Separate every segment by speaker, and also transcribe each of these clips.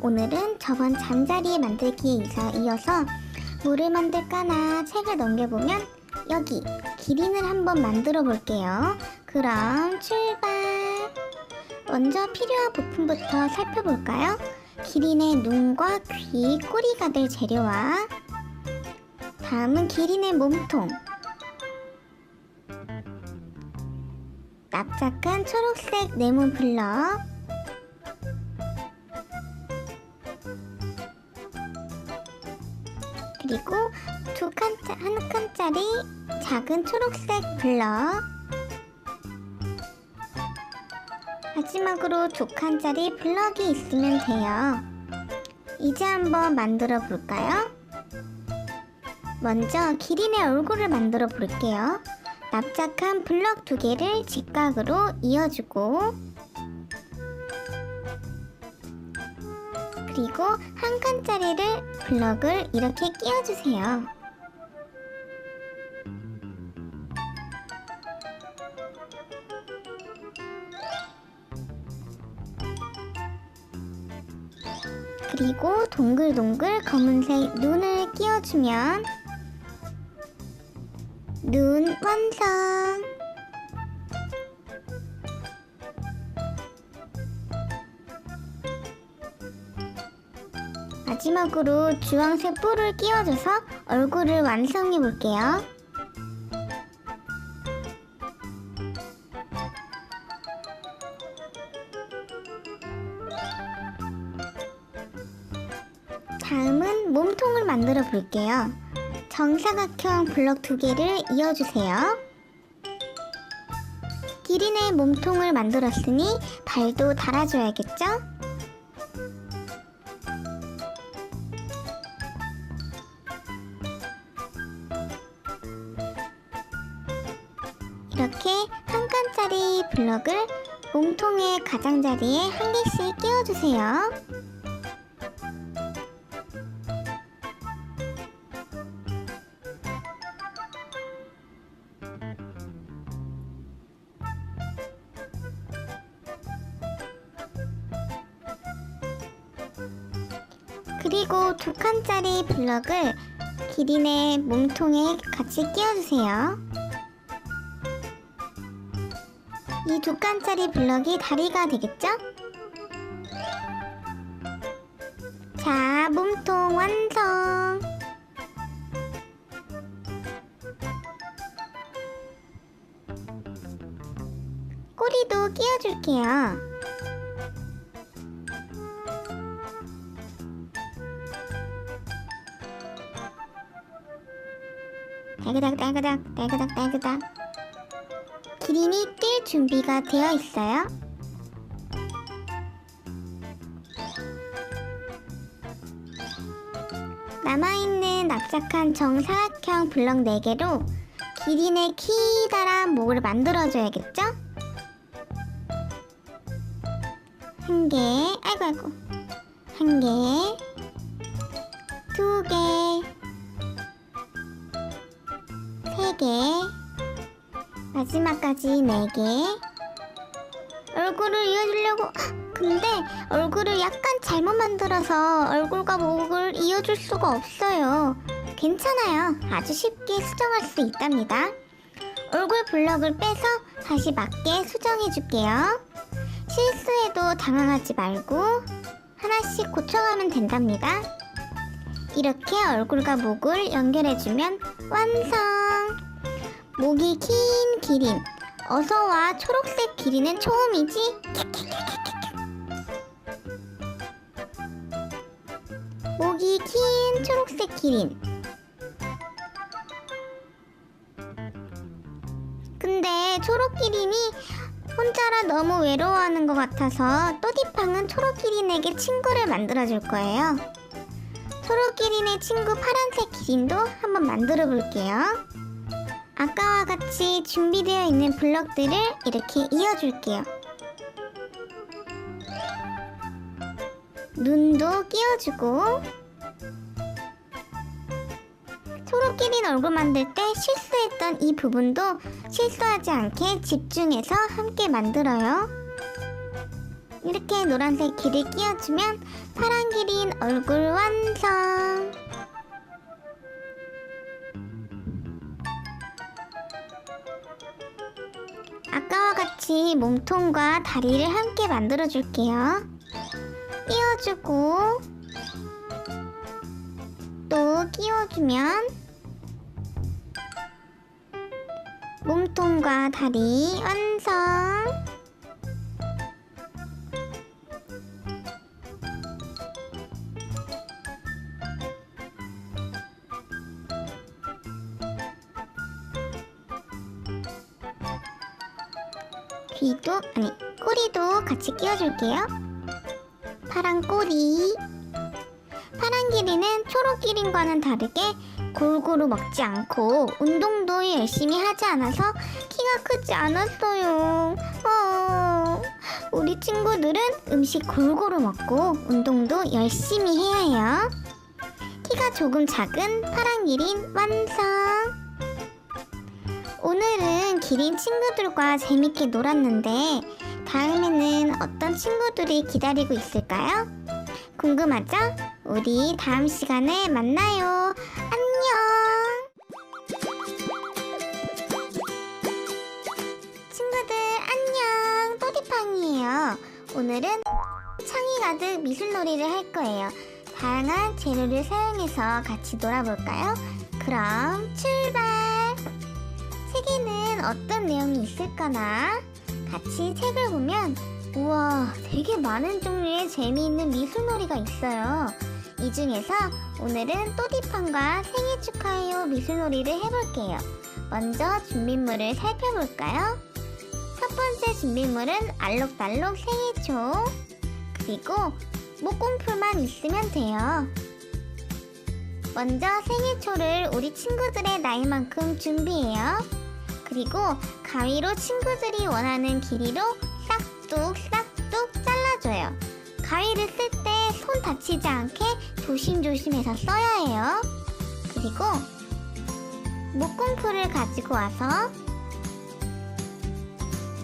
Speaker 1: 오늘은 저번 잠자리 만들기에 이어서 뭐를 만들까나 책을 넘겨보면 여기 기린을 한번 만들어 볼게요. 그럼 출발! 먼저 필요한 부품부터 살펴볼까요? 기린의 눈과 귀, 꼬리가 될 재료와 다음은 기린의 몸통 납작한 초록색 네모 블럭 그리고 두 칸짜, 한 칸짜리 작은 초록색 블럭 마지막으로 두 칸짜리 블럭이 있으면 돼요. 이제 한번 만들어 볼까요? 먼저 기린의 얼굴을 만들어 볼게요. 납작한 블럭 두 개를 직각으로 이어주고 그리고 한 칸짜리를 블럭을 이렇게 끼워주세요. 그리고 동글동글 검은색 눈을 끼워주면 눈 완성! 마지막으로 주황색 뿔을 끼워줘서 얼굴을 완성해 볼게요. 다음은 몸통을 만들어 볼게요. 정사각형 블럭 두 개를 이어주세요. 기린의 몸통을 만들었으니 발도 달아줘야겠죠? 이렇게 한 칸짜리 블럭을 몸통의 가장자리에 한 개씩 끼워주세요. 그리고 두 칸짜리 블럭을 기린의 몸통에 같이 끼워주세요. 이 두 칸짜리 블럭이 다리가 되겠죠? 자, 몸통 완성! 꼬리도 끼워줄게요. 딸그닥 딸그닥 딸그닥 딸그닥 기린이 뛸 준비가 되어 있어요. 남아있는 납작한 정사각형 블럭 4개로 기린의 키다란 목을 만들어줘야겠죠? 한 개, 아이고 아이고 한 개, 두 개, 세 개, 마지막까지 네 개. 얼굴을 이어주려고 근데 얼굴을 약간 잘못 만들어서 얼굴과 목을 이어줄 수가 없어요. 괜찮아요. 아주 쉽게 수정할 수 있답니다. 얼굴 블럭을 빼서 다시 맞게 수정해 줄게요. 실수해도 당황하지 말고 하나씩 고쳐가면 된답니다. 이렇게 얼굴과 목을 연결해주면 완성! 목이 긴 기린. 어서와 초록색 기린은 처음이지? 목이 긴 초록색 기린. 근데 초록 기린이 혼자라 너무 외로워하는 것 같아서 또디팡은 초록 기린에게 친구를 만들어줄 거예요. 초록 기린의 친구 파란색 기린도 한번 만들어 볼게요. 아까와 같이 준비되어 있는 블럭들을 이렇게 이어줄게요. 눈도 끼워주고 초록기린 얼굴 만들 때 실수했던 이 부분도 실수하지 않게 집중해서 함께 만들어요. 이렇게 노란색 길을 끼워주면 파란 기린 얼굴 완성. 아까와 같이 몸통과 다리를 함께 만들어 줄게요. 끼워주고 또 끼워주면 몸통과 다리 완성. 귀도 아니 꼬리도 같이 끼워줄게요. 파란 꼬리. 파란 기린은 초록 기린과는 다르게 골고루 먹지 않고 운동도 열심히 하지 않아서 키가 크지 않았어요. 어, 우리 친구들은 음식 골고루 먹고 운동도 열심히 해야 해요. 키가 조금 작은 파란 기린 완성. 오늘은 기린 친구들과 재밌게 놀았는데 다음에는 어떤 친구들이 기다리고 있을까요? 궁금하죠? 우리 다음 시간에 만나요. 안녕. 친구들 안녕. 또디팡이에요. 오늘은 창이 가득 미술놀이를 할 거예요. 다양한 재료를 사용해서 같이 놀아볼까요? 그럼 출발. 책에는 어떤 내용이 있을까나? 같이 책을 보면 우와 되게 많은 종류의 재미있는 미술놀이가 있어요. 이 중에서 오늘은 또디팡과 생일 축하해요 미술놀이를 해볼게요. 먼저 준비물을 살펴볼까요? 첫 번째 준비물은 알록달록 생일초 그리고 목공풀만 있으면 돼요. 먼저 생일초를 우리 친구들의 나이만큼 준비해요. 그리고 가위로 친구들이 원하는 길이로 싹둑 싹둑 잘라줘요. 가위를 쓸 때 손 다치지 않게 조심조심해서 써야 해요. 그리고 목공풀을 가지고 와서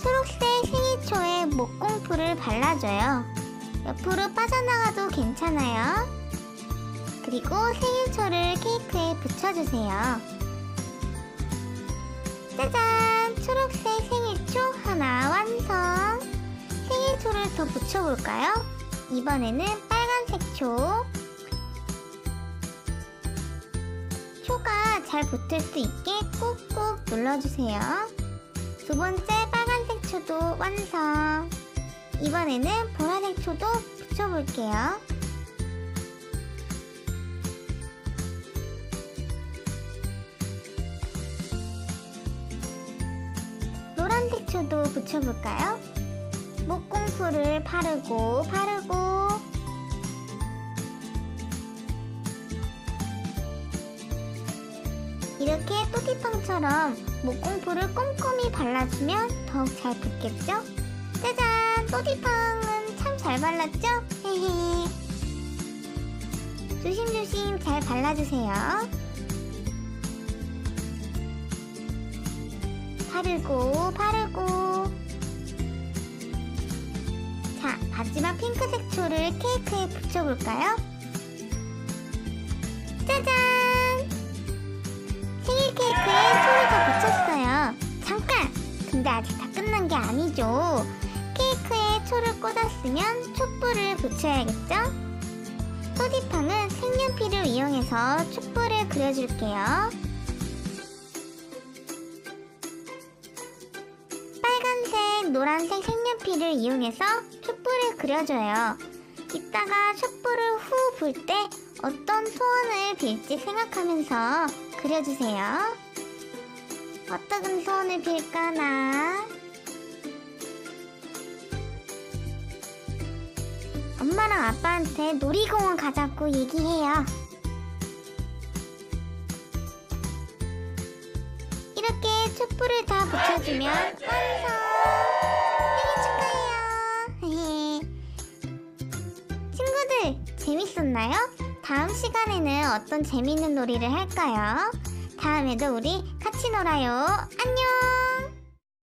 Speaker 1: 초록색 생이초에 목공풀을 발라줘요. 옆으로 빠져나가도 괜찮아요. 그리고 생일초를 케이크에 붙여주세요. 짜잔! 초록색 생일초 하나 완성! 생일초를 더 붙여볼까요? 이번에는 빨간색 초. 초가 잘 붙을 수 있게 꾹꾹 눌러주세요. 두 번째 빨간색 초도 완성! 이번에는 보라색 초도 붙여볼게요. 초도 붙여볼까요? 목공풀을 바르고 바르고 이렇게 또디팡처럼 목공풀을 꼼꼼히 발라주면 더욱 잘 붙겠죠? 짜잔! 또디팡은 참 잘 발랐죠? 헤헤 조심조심 잘 발라주세요 바르고 바르고 마지막 핑크색 초를 케이크에 붙여볼까요? 짜잔! 생일 케이크에 초를 다 붙였어요. 잠깐! 근데 아직 다 끝난 게 아니죠. 케이크에 초를 꽂았으면 촛불을 붙여야겠죠? 소디팡은 색연필을 이용해서 촛불을 그려줄게요 노란색 색연필을 이용해서 촛불을 그려줘요. 이따가 촛불을 후 불 때 어떤 소원을 빌지 생각하면서 그려주세요. 어떤 소원을 빌까나? 엄마랑 아빠한테 놀이공원 가자고 얘기해요. 이렇게 촛불을 다 붙여주면 완성! 재밌었나요? 다음 시간에는 어떤 재밌는 놀이를 할까요? 다음에도 우리 같이 놀아요. 안녕!